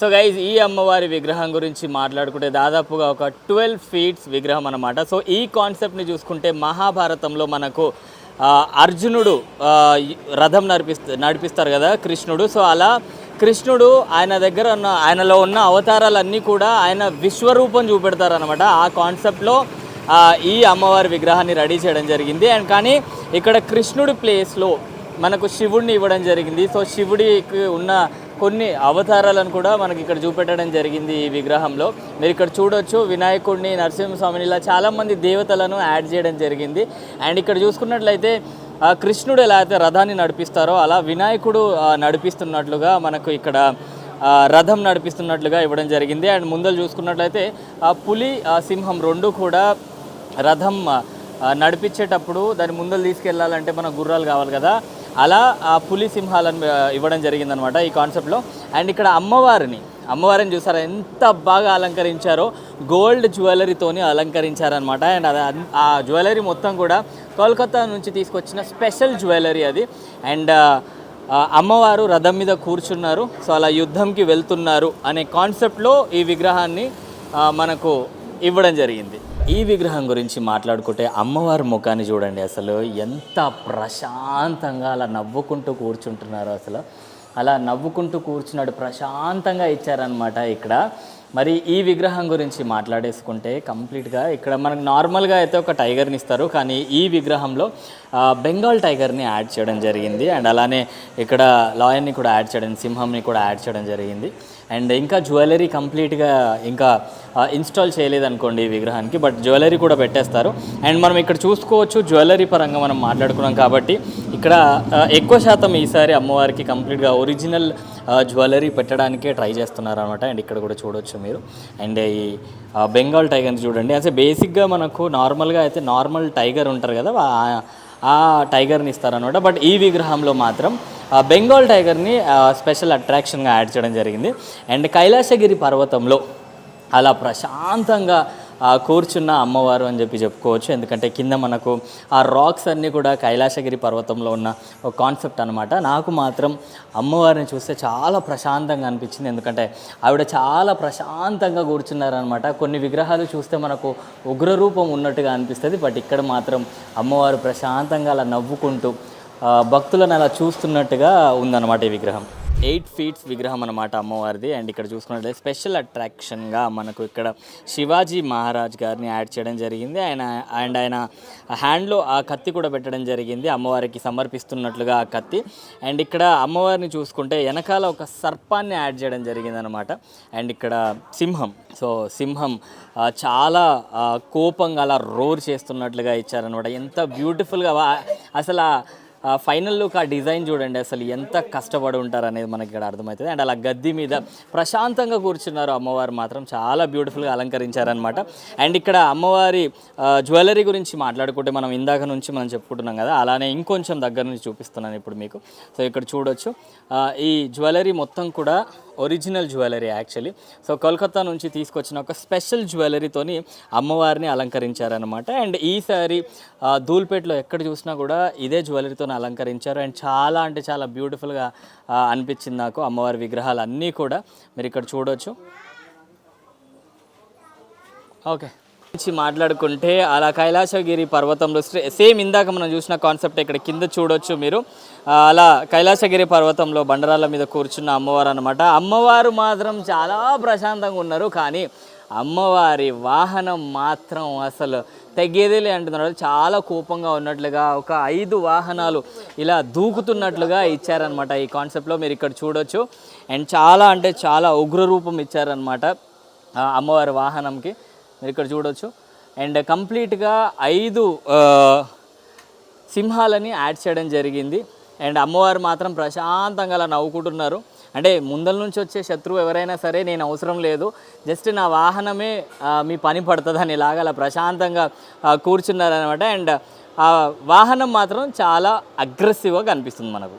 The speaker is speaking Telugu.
సో గైజ్ ఈ అమ్మవారి విగ్రహం గురించి మాట్లాడుకుంటే దాదాపుగా ఒక ట్వెల్వ్ ఫీట్స్ విగ్రహం అనమాట సో ఈ కాన్సెప్ట్ని చూసుకుంటే మహాభారతంలో మనకు అర్జునుడు రథం నడిపిస్త నడిపిస్తారు కదా కృష్ణుడు. సో అలా కృష్ణుడు ఆయన దగ్గర ఉన్న ఆయనలో ఉన్న అవతారాలన్నీ కూడా ఆయన విశ్వరూపం చూపెడతారు అనమాట ఆ కాన్సెప్ట్లో ఈ అమ్మవారి విగ్రహాన్ని రెడీ చేయడం జరిగింది. అండ్ కానీ ఇక్కడ కృష్ణుడి ప్లేస్లో మనకు శివుడిని ఇవ్వడం జరిగింది. సో శివుడికి ఉన్న కొన్ని అవతారాలను కూడా మనకి ఇక్కడ చూపెట్టడం జరిగింది ఈ విగ్రహంలో. మీరు ఇక్కడ చూడొచ్చు వినాయకుడిని నరసింహస్వామిని ఇలా చాలామంది దేవతలను యాడ్ చేయడం జరిగింది. అండ్ ఇక్కడ చూసుకున్నట్లయితే కృష్ణుడు ఎలా అయితే రథాన్ని నడిపిస్తారో అలా వినాయకుడు నడిపిస్తున్నట్లుగా మనకు ఇక్కడ రథం నడిపిస్తున్నట్లుగా ఇవ్వడం జరిగింది. అండ్ ముందర చూసుకున్నట్లయితే పులి సింహం రెండు కూడా రథం నడిపించేటప్పుడు దాని ముందర తీసుకెళ్ళాలంటే మన గుర్రాలు కావాలి కదా. అలా ఆ పులి సింహాలను ఇవ్వడం జరిగిందనమాట ఈ కాన్సెప్ట్లో. అండ్ ఇక్కడ అమ్మవారిని అమ్మవారిని చూసారా ఎంత బాగా అలంకరించారో గోల్డ్ జ్యువెలరీతోని అలంకరించారనమాట. అండ్ అది ఆ జ్యువెలరీ మొత్తం కూడా కోల్కతా నుంచి తీసుకొచ్చిన స్పెషల్ జ్యువెలరీ అది. అండ్ అమ్మవారు రథం మీద కూర్చున్నారు. సో అలా యుద్ధంకి వెళ్తున్నారు అనే కాన్సెప్ట్లో ఈ విగ్రహాన్ని మనకు ఇవ్వడం జరిగింది. ఈ విగ్రహం గురించి మాట్లాడుకుంటే అమ్మవారి ముఖాన్ని చూడండి అసలు ఎంత ప్రశాంతంగా అలా నవ్వుకుంటూ కూర్చుంటున్నారు అసలు. అలా నవ్వుకుంటూ కూర్చున్నాడు ప్రశాంతంగా ఇచ్చారనమాట ఇక్కడ. మరి ఈ విగ్రహం గురించి మాట్లాడేసుకుంటే కంప్లీట్గా ఇక్కడ మనకు నార్మల్గా అయితే ఒక టైగర్ని ఇస్తారు కానీ ఈ విగ్రహంలో బెంగాల్ టైగర్ని యాడ్ చేయడం జరిగింది. అండ్ అలానే ఇక్కడ లాయన్ని కూడా యాడ్ చేయడం సింహంని కూడా యాడ్ చేయడం జరిగింది. అండ్ ఇంకా జ్యువెలరీ కంప్లీట్గా ఇంకా ఇన్స్టాల్ చేయలేదనుకోండి ఈ విగ్రహానికి బట్ జ్యువెలరీ కూడా పెట్టేస్తారు. అండ్ మనం ఇక్కడ చూసుకోవచ్చు జ్యువెలరీ పరంగా మనం మాట్లాడుకున్నాం కాబట్టి ఇక్కడ ఎక్కువ శాతం ఈసారి అమ్మవారికి కంప్లీట్గా ఒరిజినల్ జ్యువెలరీ పెట్టడానికే ట్రై చేస్తున్నారు అనమాట అండ్ ఇక్కడ కూడా చూడొచ్చు మీరు. అండ్ ఈ బెంగాల్ టైగర్ని చూడండి. అసలు బేసిక్గా మనకు నార్మల్గా అయితే నార్మల్ టైగర్ ఉంటారు కదా ఆ- టైగర్ని ఇస్తారనమాట బట్ ఈ విగ్రహంలో మాత్రం బెంగాల్ టైగర్ని స్పెషల్ అట్రాక్షన్గా యాడ్ చేయడం జరిగింది. అండ్ కైలాసగిరి పర్వతంలో అలా ప్రశాంతంగా కూర్చున్న అమ్మవారు అని చెప్పి చెప్పుకోవచ్చు. ఎందుకంటే కింద మనకు ఆ రాక్స్ అన్నీ కూడా కైలాసగిరి పర్వతంలో ఉన్న ఒక కాన్సెప్ట్ అనమాట నాకు మాత్రం అమ్మవారిని చూస్తే చాలా ప్రశాంతంగా అనిపించింది. ఎందుకంటే ఆవిడ చాలా ప్రశాంతంగా కూర్చున్నారనమాట కొన్ని విగ్రహాలు చూస్తే మనకు ఉగ్రరూపం ఉన్నట్టుగా అనిపిస్తుంది. బట్ ఇక్కడ మాత్రం అమ్మవారు ప్రశాంతంగా అలా నవ్వుకుంటూ భక్తులను అలా చూస్తున్నట్టుగా ఉందన్నమాట ఈ విగ్రహం. ఎయిట్ ఫీట్స్ విగ్రహం అనమాట అమ్మవారిది. అండ్ ఇక్కడ చూసుకున్నట్లయితే స్పెషల్ అట్రాక్షన్గా మనకు ఇక్కడ శివాజీ మహారాజ్ గారిని యాడ్ చేయడం జరిగింది. ఆయన అండ్ ఆయన హ్యాండ్లో ఆ కత్తి కూడా పెట్టడం జరిగింది. అమ్మవారికి సమర్పిస్తున్నట్లుగా ఆ కత్తి. అండ్ ఇక్కడ అమ్మవారిని చూసుకుంటే వెనకాల ఒక సర్పాన్ని యాడ్ చేయడం జరిగింది అనమాట అండ్ ఇక్కడ సింహం. సో సింహం చాలా కోపంగా అలా రోర్ చేస్తున్నట్లుగా ఇచ్చారనమాట ఎంత బ్యూటిఫుల్గా అసలు ఆ ఫైనల్ లుక్ ఆ డిజైన్ చూడండి అసలు ఎంత కష్టపడి ఉంటారు అనేది మనకి ఇక్కడ అర్థమవుతుంది. అండ్ అలా గద్ది మీద ప్రశాంతంగా కూర్చున్నారు అమ్మవారు మాత్రం. చాలా బ్యూటిఫుల్గా అలంకరించారనమాట అండ్ ఇక్కడ అమ్మవారి జ్యువెలరీ గురించి మాట్లాడుకుంటే మనం ఇందాక నుంచి మనం చెప్పుకుంటున్నాం కదా అలానే ఇంకొంచెం దగ్గర నుంచి చూపిస్తున్నాను ఇప్పుడు మీకు. సో ఇక్కడ చూడొచ్చు. ఈ జ్యువెలరీ మొత్తం కూడా original jewellery actually so Kolkata నుంచి తీసుకొచ్చిన ఒక స్పెషల్ జ్యువెలరీతోని అమ్మవారిని అలంకరించారనమాట అండ్ ఈసారి ధూల్పేటలో ఎక్కడ చూసినా కూడా ఇదే జ్యువెలరీతో అలంకరించారు. అండ్ చాలా అంటే చాలా బ్యూటిఫుల్గా అనిపించింది నాకు అమ్మవారి విగ్రహాలు అన్నీ కూడా. మీరు ఇక్కడ చూడొచ్చు. ఓకే. నుంచి మాట్లాడుకుంటే అలా కైలాసగిరి పర్వతంలో సేమ్ ఇందాక మనం చూసిన కాన్సెప్ట్ ఇక్కడ కింద చూడొచ్చు మీరు. అలా కైలాసగిరి పర్వతంలో బండరాల మీద కూర్చున్న అమ్మవారు అనమాట అమ్మవారు మాత్రం చాలా ప్రశాంతంగా ఉన్నారు కానీ అమ్మవారి వాహనం మాత్రం అసలు తెగేదేలే అంటున్నారు చాలా కోపంగా ఉన్నట్లుగా ఒక ఐదు వాహనాలు ఇలా దూకుతున్నట్లుగా ఇచ్చారనమాట ఈ కాన్సెప్ట్లో మీరు ఇక్కడ చూడొచ్చు. అండ్ చాలా అంటే చాలా ఉగ్ర రూపం ఇచ్చారనమాట అమ్మవారి వాహనంకి. మీరు ఇక్కడ చూడొచ్చు. అండ్ కంప్లీట్గా ఐదు సింహాలని యాడ్ చేయడం జరిగింది. అండ్ అమ్మవారు మాత్రం ప్రశాంతంగా అలా నవ్వుకుంటున్నారు. అంటే ముందల నుంచి వచ్చే శత్రువు ఎవరైనా సరే నేను అవసరం లేదు. జస్ట్ నా వాహనమే మీ పని పడుతుంది ఇలాగా అలా ప్రశాంతంగా కూర్చున్నారనమాట అండ్ ఆ వాహనం మాత్రం చాలా అగ్రెసివ్గా కనిపిస్తుంది మనకు.